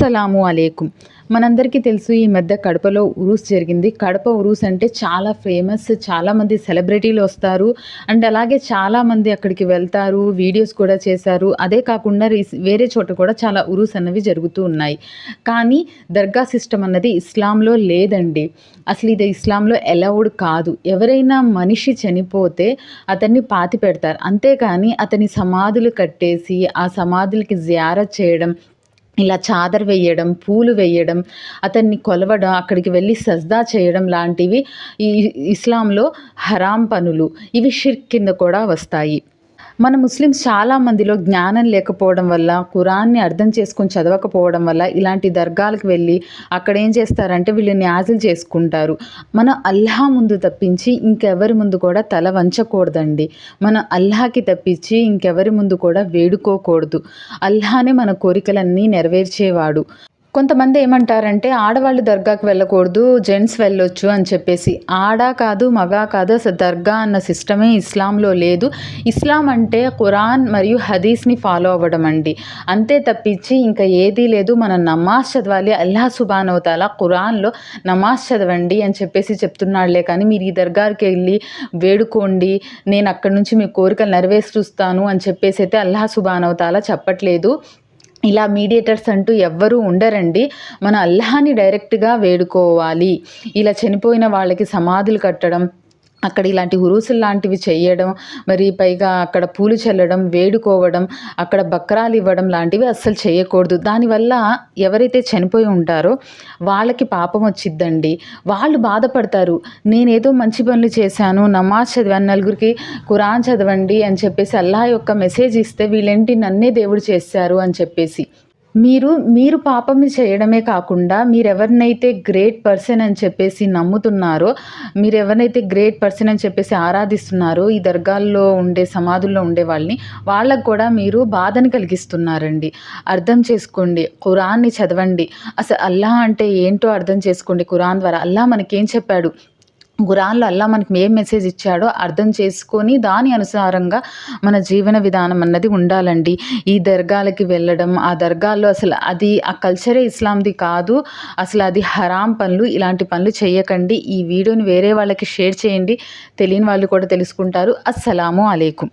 అస్సలాము అలేకుం. మనందరికీ తెలుసు ఈ మధ్య కడపలో ఉరూస్ జరిగింది. కడప ఉరూస్ అంటే చాలా ఫేమస్ చాలామంది సెలబ్రిటీలు వస్తారు. అండ్ అలాగే చాలామంది అక్కడికి వెళ్తారు వీడియోస్ కూడా చేశారు. అదే కాకుండా రీస్ వేరే చోట కూడా చాలా ఉరూస్ అన్నవి జరుగుతూ ఉన్నాయి. కానీ దర్గా సిస్టమ్ అన్నది ఇస్లాంలో లేదండి. అసలు ఇది ఇస్లాంలో అలౌడ్ కాదు. ఎవరైనా మనిషి చనిపోతే అతన్ని పాతి పెడతారు అంతేకాని అతని సమాధులు కట్టేసి ఆ సమాధులకి జియారత్ చేయడం ఇలా చాదర్ వేయడం పూలు వేయడం అతన్ని కొలవడం అక్కడికి వెళ్ళి సజ్దా చేయడం లాంటివి ఈ ఇస్లాంలో హరాం పనులు. ఇవి షిర్క్ కింద కూడా వస్తాయి. మన ముస్లిమ్స్ చాలా మందిలో జ్ఞానం లేకపోవడం వల్ల ఖురాన్ని అర్థం చేసుకొని చదవకపోవడం వల్ల ఇలాంటి దర్గాలకు వెళ్ళి అక్కడ ఏం చేస్తారంటే వీళ్ళు న్యాజులు చేసుకుంటారు. మన అల్లాహ్ ముందు తప్పించి ఇంకెవరి ముందు కూడా తల వంచకూడదండి. మన అల్లాహకి తప్పించి ఇంకెవరి ముందు కూడా వేడుకోకూడదు. అల్లానే మన కోరికలన్నీ నెరవేర్చేవాడు. కొంతమంది ఏమంటారంటే ఆడవాళ్ళు దర్గాకి వెళ్ళకూడదు జెంట్స్ వెళ్ళొచ్చు అని చెప్పేసి. ఆడ కాదు మగ కాదు అసలు దర్గా అన్న సిస్టమే ఇస్లాంలో లేదు. ఇస్లాం అంటే ఖురాన్ మరియు హదీస్ని ఫాలో అవ్వడం అండి. అంతే తప్పించి ఇంకా ఏదీ లేదు. మనం నమాజ్ చదవాలి. అల్లా అవుతాలా ఖురాన్లో నమాజ్ చదవండి అని చెప్పేసి చెప్తున్నాడులే కానీ మీరు ఈ దర్గాకి వెళ్ళి వేడుకోండి. నేను అక్కడి నుంచి మీ కోరికలు నెరవేరుస్తాను అని చెప్పేసి అయితే అల్లా అవుతాలా చెప్పట్లేదు. ఇలా మీడియేటర్స్ అంటూ ఎవ్వరూ ఉండరండి. మన అల్లాహని డైరెక్ట్గా వేడుకోవాలి. ఇలా చనిపోయిన వాళ్ళకి సమాధులు కట్టడం అక్కడ ఇలాంటి ఉరుసులు లాంటివి చేయడం మరి పైగా అక్కడ పూలు చల్లడం వేడుకోవడం అక్కడ బక్రాలు ఇవ్వడం లాంటివి అస్సలు చేయకూడదు. దానివల్ల ఎవరైతే చనిపోయి ఉంటారో వాళ్ళకి పాపం వచ్చిద్దండి. వాళ్ళు బాధపడతారు. నేనేదో మంచి పనులు చేశాను నమాజ్ చదివాను నలుగురికి కురాన్ చదవండి అని చెప్పేసి అల్లాహ్ యొక్క మెసేజ్ ఇస్తే వీళ్ళేంటి నన్నే దేవుడు చేశారు అని చెప్పేసి. మీరు మీరు పాపం చేయడమే కాకుండా మీరు ఎవరినైతే గ్రేట్ పర్సన్ అని చెప్పేసి నమ్ముతున్నారో మీరు ఎవరినైతే గ్రేట్ పర్సన్ అని చెప్పేసి ఆరాధిస్తున్నారో ఈ దర్గాల్లో ఉండే సమాధుల్లో ఉండే వాళ్ళని వాళ్ళకు కూడా మీరు బాధని కలిగిస్తున్నారండి. అర్థం చేసుకోండి. ఖురాన్ని చదవండి. అసలు అల్లా అంటే ఏంటో అర్థం చేసుకోండి ఖురాన్ ద్వారా. అల్లా మనకేం చెప్పాడు? గురాన్లో అల్లా మనకి ఏం మెసేజ్ ఇచ్చాడో అర్థం చేసుకొని దాని అనుసారంగా మన జీవన విధానం అన్నది ఉండాలండి. ఈ దర్గాలకి వెళ్ళడం ఆ దర్గాల్లో అసలు అది ఆ కల్చరే ఇస్లాంది కాదు. అసలు అది హరాం పనులు ఇలాంటి పనులు చేయకండి. ఈ వీడియోని వేరే వాళ్ళకి షేర్ చేయండి. తెలియని వాళ్ళు కూడా తెలుసుకుంటారు. అస్సలాము అలైకుం.